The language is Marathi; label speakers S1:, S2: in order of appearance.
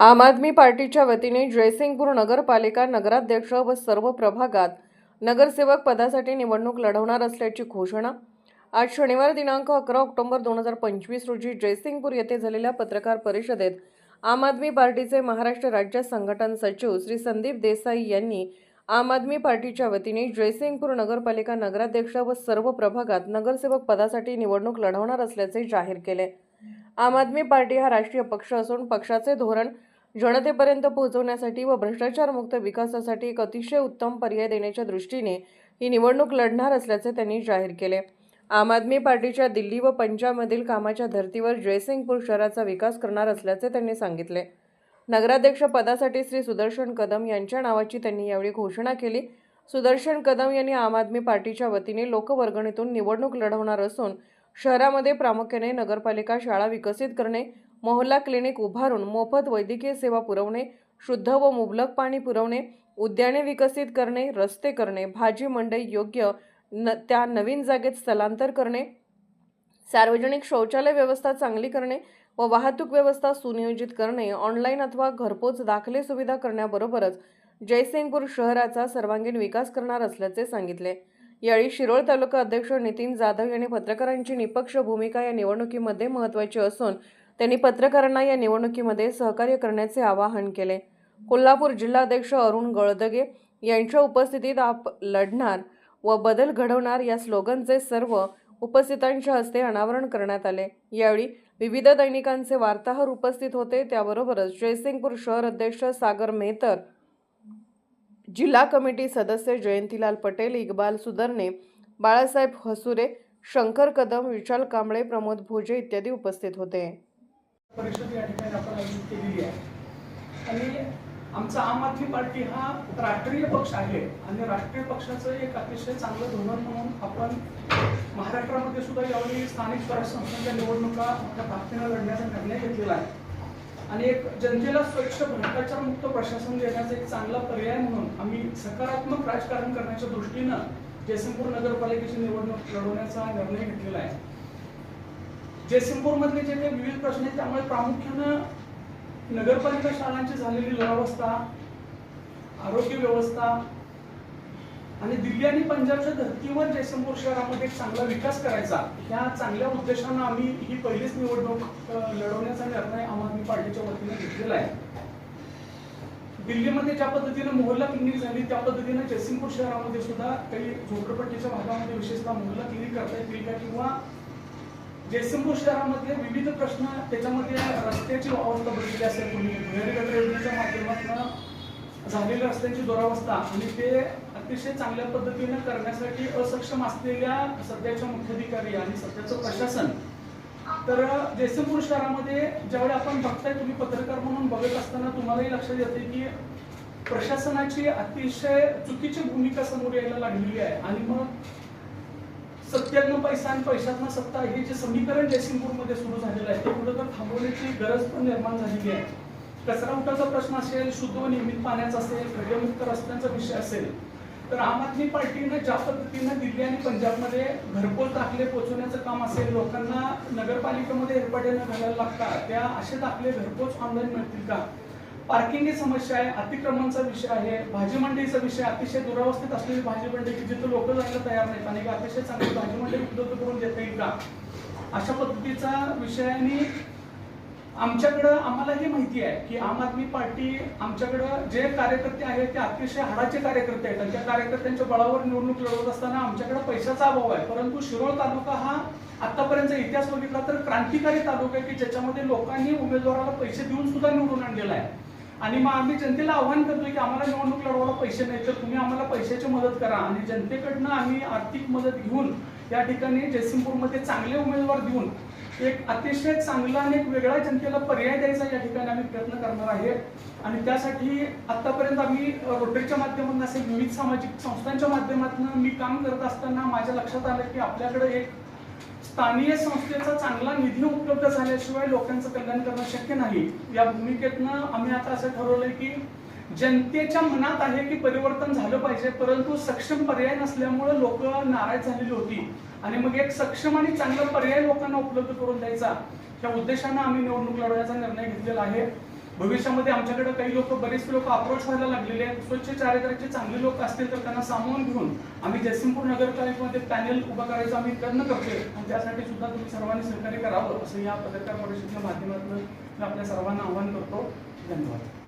S1: आम आदमी पार्टीच्या वतीने जयसिंगपूर नगरपालिका नगराध्यक्ष व सर्व प्रभागात नगरसेवक पदासाठी निवडणूक लढवणार असल्याची घोषणा. आज शनिवार दिनांक अकरा ऑक्टोबर दोन हजार पंचवीस रोजी जयसिंगपूर येथे झालेल्या पत्रकार परिषदेत आम आदमी पार्टीचे महाराष्ट्र राज्य संघटन सचिव श्री संदीप देसाई यांनी आम आदमी पार्टीच्या वतीने जयसिंगपूर नगरपालिका नगराध्यक्ष व सर्व प्रभागात नगरसेवक पदासाठी निवडणूक लढवणार असल्याचे जाहीर केले. आम आदमी पार्टी हा राष्ट्रीय पक्ष असून पक्षाचे धोरण जनतेपर्यंत पोहोचवण्यासाठी व भ्रष्टाचारमुक्त विकासासाठी एक अतिशय उत्तम पर्याय देण्याच्या दृष्टीने ही निवडणूक लढणार असल्याचे त्यांनी जाहीर केले. आम आदमी पार्टीच्या दिल्ली व पंजाबमधील कामाच्या धर्तीवर जयसिंगपूर शहराचा विकास करणार असल्याचे त्यांनी सांगितले. नगराध्यक्ष पदासाठी श्री सुदर्शन कदम यांच्या नावाची त्यांनी यावेळी घोषणा केली. सुदर्शन कदम यांनी आम आदमी पार्टीच्या वतीने लोकवर्गणीतून निवडणूक लढवणार असून शहरामध्ये प्रामुख्याने नगरपालिका शाळा विकसित करणे मोहल्ला क्लिनिक उभारून मोफत वैद्यकीय सेवा पुरवणे शुद्ध व मुबलक पाणी पुरवणे उद्याने विकसित करणे रस्ते करणे भाजी मंडई योग्य न त्या नवीन जागेत स्थलांतर करणे सार्वजनिक शौचालय व्यवस्था चांगली करणे व वाहतूक व्यवस्था सुनियोजित करणे ऑनलाईन अथवा घरपोच दाखले सुविधा करण्याबरोबरच जयसिंगपूर शहराचा सर्वांगीण विकास करणार असल्याचे सांगितले. यावेळी शिरोळ तालुका अध्यक्ष नितीन जाधव यांनी पत्रकारांची निपक्ष भूमिका या निवडणुकीमध्ये महत्त्वाची असून त्यांनी पत्रकारांना या निवडणुकीमध्ये सहकार्य करण्याचे आवाहन केले. कोल्हापूर जिल्हाध्यक्ष अरुण गळदगे यांच्या उपस्थितीत आप लढणार व बदल घडवणार या स्लोगनचे सर्व उपस्थितांच्या हस्ते अनावरण करण्यात आले. यावेळी विविध दैनिकांचे वार्ताहर उपस्थित होते. त्याबरोबरच जयसिंगपूर शहर अध्यक्ष सागर मेहतर जिल्हा कमिटी सदस्य जयंतीलाल पटेल इक्बाल सुधरणे बाळासाहेब हसुरे शंकर कदम विशाल कांबळे प्रमोद भोजे इत्यादी उपस्थित होते.
S2: परिषद या ठिकाणी आपण आयोजित केलेली आहे. आणि आमचा आम आदमी पार्टी हा राष्ट्रीय पक्ष आहे आणि राष्ट्रीय पक्षाचं एक अतिशय चांगलं धोरण म्हणून आपण महाराष्ट्रामध्ये सुद्धा यावेळी स्थानिक स्वराज्य संस्थांच्या निवडणुका मोठ्या ताकदीनं लढण्याचा निर्णय घेतलेला आहे. आणि एक जनतेला स्वच्छ भ्रष्टाचार मुक्त प्रशासन देण्याचा एक चांगला पर्याय म्हणून आम्ही सकारात्मक राजकारण करण्याच्या दृष्टीनं जयसिंगपूर नगरपालिकेची निवडणूक लढवण्याचा निर्णय घेतलेला आहे. जयसिंगपूर मधले जे काही विविध प्रश्न आहेत त्यामुळे प्रामुख्यानं नगरपालिका शाळांची झालेली दुरावस्था आरोग्य व्यवस्था आणि दिल्ली आणि पंजाबच्या धर्तीवर जयसिंगपूर शहरामध्ये एक चांगला विकास करायचा ह्या चांगल्या उद्देशानं आम्ही ही पहिलीच निवडणूक लढवण्याचा निर्णय आम आदमी पार्टीच्या वतीने घेतलेला आहे. दिल्लीमध्ये ज्या पद्धतीनं मोहल्ला क्लिनिक झाली त्या पद्धतीनं जयसिंगपूर शहरामध्ये सुद्धा काही झोपडपट्टीच्या भागामध्ये विशेषतः मोहल्ला क्लिनिक करता येतील का किंवा जयसिंगपूर शहरामध्ये विविध प्रश्न त्याच्यामध्ये रस्त्याची अवस्था बघितली असेल तुम्ही भुयारी गटर योजनेच्या माध्यमातून झालेल्या रस्त्यांची दुरावस्था आणि ते अतिशय चांगल्या पद्धतीने करण्यासाठी असक्षम असलेल्या सध्याच्या मुख्याधिकारी आणि सध्याचं प्रशासन. तर जयसिंगपूर शहरामध्ये ज्यावेळी आपण बघताय तुम्ही पत्रकार म्हणून बघत असताना तुम्हालाही लक्षात येते की प्रशासनाची अतिशय चुकीची भूमिका समोर यायला लागलेली आहे. आणि मग सत्यातनं पैसा आणि पैशातनं सत्ता हे जे समीकरण जयसिंगपूरमध्ये सुरू झालेलं आहे ते कुठं तर थांबवण्याची गरज पण निर्माण झालेली आहे. कचरा उठाचा प्रश्न असेल शुद्ध व नियमित पाण्याचा असेल खड्डेमुक्त रस्त्यांचा विषय असेल तर आम आदमी पार्टीनं ज्या पद्धतीनं दिल्ली आणि पंजाबमध्ये घरपोच दाखले पोचवण्याचं काम असेल लोकांना नगरपालिकेमध्ये एरपाट्यानं घालायला लागतात त्या असे दाखले घरपोच ऑनलाईन मिळतील का? पार्किंगची समस्या आहे अतिक्रमणचा विषय आहे भाजी मंडईचा विषय अतिशय दुरावस्थेत असलेली भाजी मंडई की जिथं लोक जायला तयार नाहीत आणि अतिशय चांगली भाजी मंडई उपलब्ध करून देता येईल का अशा पद्धतीचा विषयाने आहे आम्हाला आमच्याकडं आम्हालाही माहिती आहे की आम आदमी पार्टी आमच्याकडं जे कार्यकर्ते आहेत ते अतिशय हाडाचे कार्यकर्ते आहेत आणि त्या कार्यकर्त्यांच्या बळावर निवडणूक लढवत असताना आमच्याकडे पैशाचा अभाव आहे. परंतु शिरोळ तालुका हा आतापर्यंत इतिहास बघितला तर क्रांतिकारी तालुका आहे की ज्याच्यामध्ये लोकांनी उमेदवाराला पैसे देऊन सुद्धा निवडून आणलेला आहे. आणि मग आम्ही जनतेला आव्हान करतोय की आम्हाला निवडणूक लढवायला पैसे नाही तर तुम्ही आम्हाला पैशाची मदत करा. आणि जनतेकडनं आम्ही आर्थिक मदत घेऊन या ठिकाणी जयसिंगपूरमध्ये चांगले उमेदवार देऊन एक अतिशय चांगला आणि एक वेगळा जनतेला पर्याय द्यायचा या ठिकाणी आम्ही प्रयत्न करणार आहे. आणि त्यासाठी आतापर्यंत आम्ही रोटरीच्या माध्यमातून असे विविध सामाजिक संस्थांच्या माध्यमातून मी काम करत असताना माझ्या लक्षात आलं की आपल्याकडे एक स्थानीय संस्थेचा चांगला निधी उपलब्ध झाल्याशिवाय लोकांचं कल्याण करणं शक्य नाही. या भूमिकेतनं आम्ही आता असं ठरवलंय की जनतेच्या मनात आहे की परिवर्तन झालं पाहिजे परंतु सक्षम पर्याय नसल्यामुळे लोक नाराज झालेली होती. आणि मग एक सक्षम आणि चांगला पर्याय लोकांना उपलब्ध करून द्यायचा या उद्देशानं आम्ही निवडणूक लढवण्याचा निर्णय घेतलेला आहे. भविष्यामध्ये आमच्याकडे काही लोक बरेच लोक अप्रोच व्हायला लागलेले आहेत. स्वच्छ चारित्र्याचे चांगले लोक असतील तर त्यांना सामावून घेऊन आम्ही जयसिंगपूर नगरपालिकेमध्ये पॅनेल उभा करायचा आम्ही प्रयत्न करतोय. आणि त्यासाठी सुद्धा तुम्ही सर्वांनी सहकार्य करावं असं या पत्रकार परिषदेच्या माध्यमातून मी आपल्या सर्वांना आवाहन करतो. धन्यवाद.